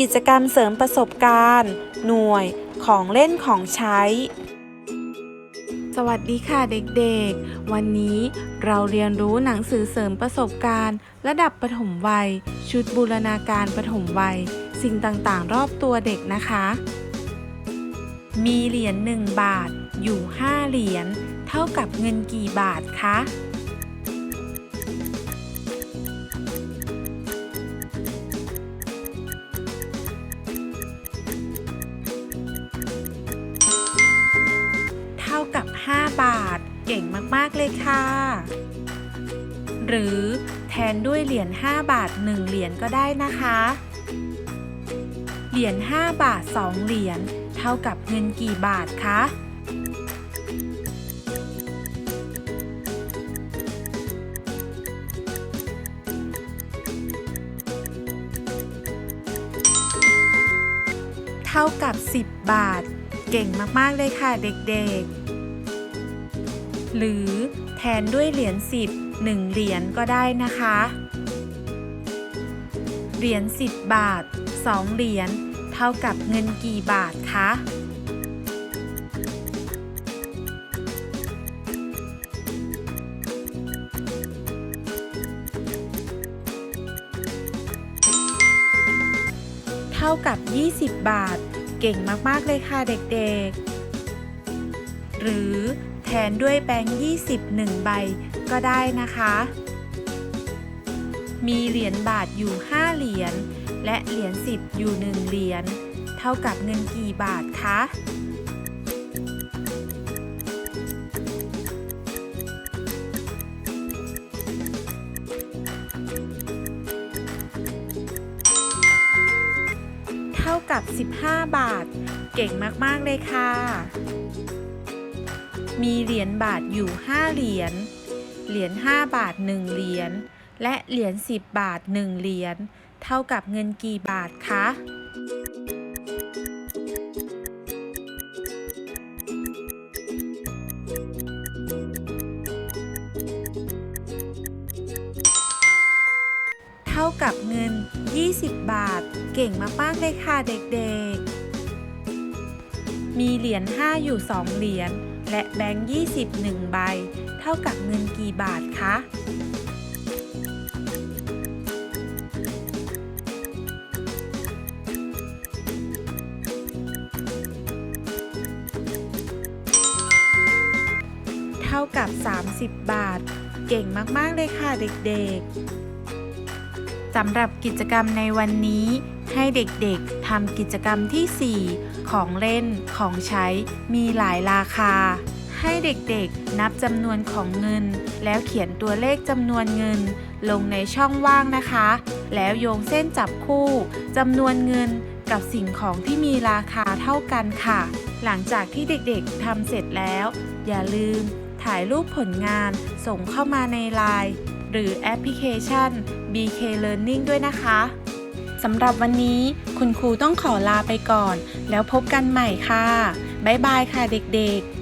กิจกรรมเสริมประสบการณ์ หน่วยของเล่นของใช้ สวัสดีค่ะเด็กๆ วันนี้เราเรียนรู้หนังสือเสริมประสบการณ์ ระดับประถมวัย ชุดบูรณาการประถมวัย สิ่งต่างๆ รอบตัวเด็กนะคะ มีเหรียญ1บาทอยู่ 5 เหรียญเท่ากับเงินกี่บาทคะ 5 บาท เก่งมาก ๆ เลยค่ะ หรือแทนด้วยเหรียญ5บาท 1 เหรียญก็ได้นะคะ เหรียญ5บาท 2 เหรียญเท่ากับเงินกี่บาทคะเท่ากับ 10 บาท เก่งมาก ๆ เลยค่ะเด็ก ๆ หรือแทนด้วยเหรียญ10 1เหรียญก็ได้นะคะ เหรียญ10 บาท 2 เหรียญเท่ากับเงินกี่บาทคะเท่ากับ 20 บาท เก่งมาก ๆ เลยค่ะเด็ก ๆ หรือ แทนด้วยแบงค์ 20 1 ใบก็ได้นะคะ มีเหรียญบาทอยู่ 5 เหรียญ และเหรียญ 10 อยู่ 1 เหรียญ เท่ากับเงินกี่บาทคะ เท่ากับ 15 บาท เก่งมาก ๆ เลยค่ะ มีเหรียญบาทอยู่ 5 เหรียญ เหรียญ 5 บาท 1 เหรียญ และเหรียญ 10 บาท 1 เหรียญ เท่ากับเงินกี่บาทคะ เท่ากับเงิน 20 บาท เก่งมากๆเลยค่ะเด็กๆ มีเหรียญ 5 อยู่ 2 เหรียญ และแบงค์20 1 ใบ เท่ากับเงินกี่บาทคะ เท่ากับ 30 บาท เก่งมากๆเลยค่ะเด็กๆ สำหรับกิจกรรมในวันนี้ให้เด็กๆทำกิจกรรมที่ 4 ของเล่น ของใช้มีหลายราคา ให้เด็กๆ นับจำนวนของเงิน แล้วเขียนตัวเลขจำนวนเงิน ลงในช่องว่างนะคะ แล้วโยงเส้นจับคู่จำนวนเงินกับสิ่งของที่มีราคาเท่ากันค่ะ หลังจากที่เด็กๆทำเสร็จแล้ว อย่าลืมถ่ายรูปผลงานส่งเข้ามาใน LINE หรือแอปพลิเคชัน BK Learning ด้วยนะคะ สำหรับวันนี้คุณครูต้องขอลาไปก่อน แล้วพบกันใหม่ค่ะ บ๊ายบายค่ะเด็กๆ